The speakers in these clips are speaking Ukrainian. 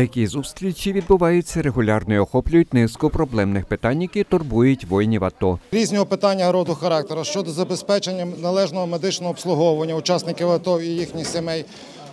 Такі зустрічі відбуваються регулярно і охоплюють низку проблемних питань, які турбують воїнів АТО. Різного питання роду характеру щодо забезпечення належного медичного обслуговування учасників АТО і їхніх сімей,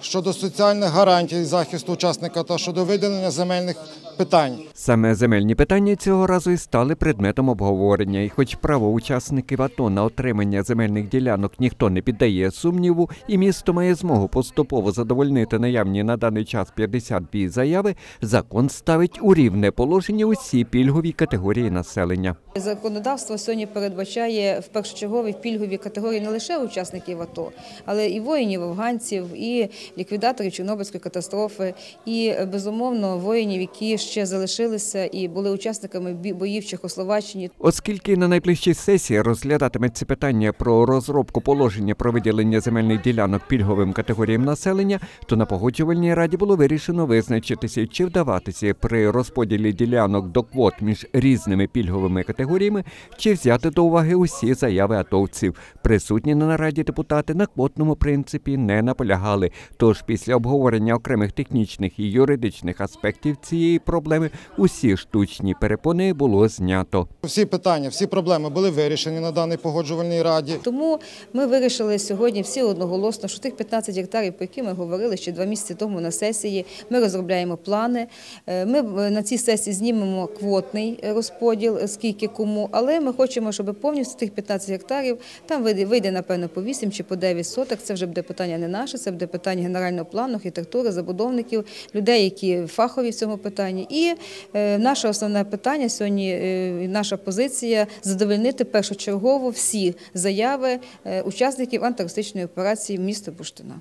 щодо соціальних гарантій захисту учасника АТО, щодо виділення земельних питань. Саме земельні питання цього разу і стали предметом обговорення. І хоч право учасників АТО на отримання земельних ділянок ніхто не піддає сумніву, і місто має змогу поступово задовольнити наявні на даний час 52 заяви, закон ставить у рівне положення усі пільгові категорії населення. Законодавство сьогодні передбачає в першочергові пільгові категорії не лише учасників АТО, але і воїнів, афганців, і ліквідаторів Чорнобильської катастрофи, і безумовно воїнів, які ще залишилися і були учасниками боїв в Чехословаччині. Оскільки на найближчій сесії розглядатиметься питання про розробку положення про виділення земельних ділянок пільговим категоріям населення, то на погоджувальній раді було вирішено визначитися, чи вдаватися при розподілі ділянок до квот між різними пільговими категоріями, чи взяти до уваги усі заяви атовців. Присутні на нараді депутати на квотному принципі не наполягали. Тож після обговорення окремих технічних і юридичних аспектів цієї проблеми усі штучні перепони було знято. Всі питання, всі проблеми були вирішені на даній погоджувальній раді. Тому ми вирішили сьогодні всі одноголосно, що тих 15 гектарів, про які ми говорили ще два місяці тому на сесії, ми розробляємо плани. Е, Ми на цій сесії знімемо квотний розподіл, е, скільки кому, але ми хочемо, щоб повністю тих 15 гектарів там вийде, вийде напевно по 8 чи по 9 соток. Це вже буде питання не наше, це буде питання генерального плану, архітектури, забудовників, людей, які фахові в цьому питанні. І е, наше основне питання сьогодні, е, наша позиція задовольнити першочергово всі заяви е, учасників антитерористичної операції міста Буштина.